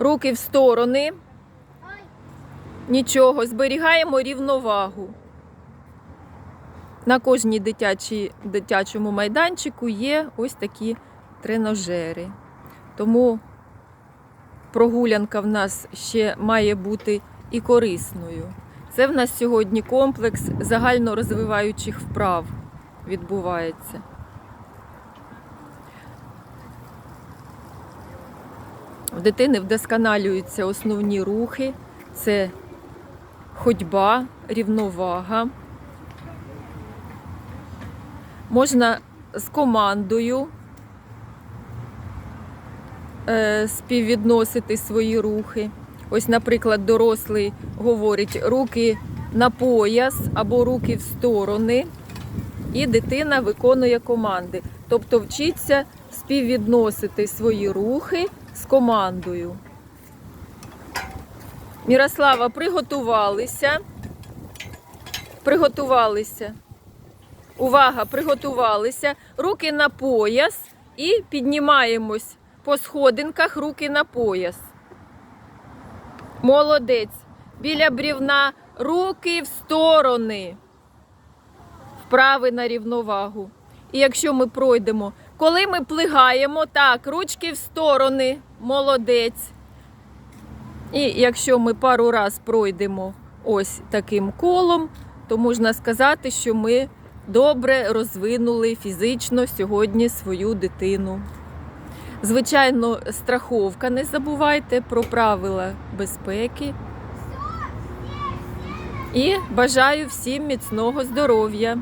Руки в сторони. Нічого, зберігаємо рівновагу. На кожній дитячій, дитячому майданчику є ось такі тренажери. Тому прогулянка в нас ще має бути і корисною. Це в нас сьогодні комплекс загальнорозвиваючих вправ відбувається. Дитини вдосконалюються основні рухи, це ходьба, рівновага. Можна з командою е, співвідносити свої рухи. Ось, наприклад, дорослий говорить руки на пояс або руки в сторони, і дитина виконує команди. Тобто вчиться співвідносити свої рухи з командою. Мірослава, приготувалися. Приготувалися. Увага, приготувалися. Руки на пояс і піднімаємось по сходинках, руки на пояс. Молодець. Біля брівна руки в сторони. Вправи на рівновагу. І якщо ми пройдемо, коли ми плигаємо, так, ручки в сторони, молодець. І якщо ми пару раз пройдемо ось таким колом, то можна сказати, що ми добре розвинули фізично сьогодні свою дитину. Звичайно, страховка, не забувайте про правила безпеки. І бажаю всім міцного здоров'я.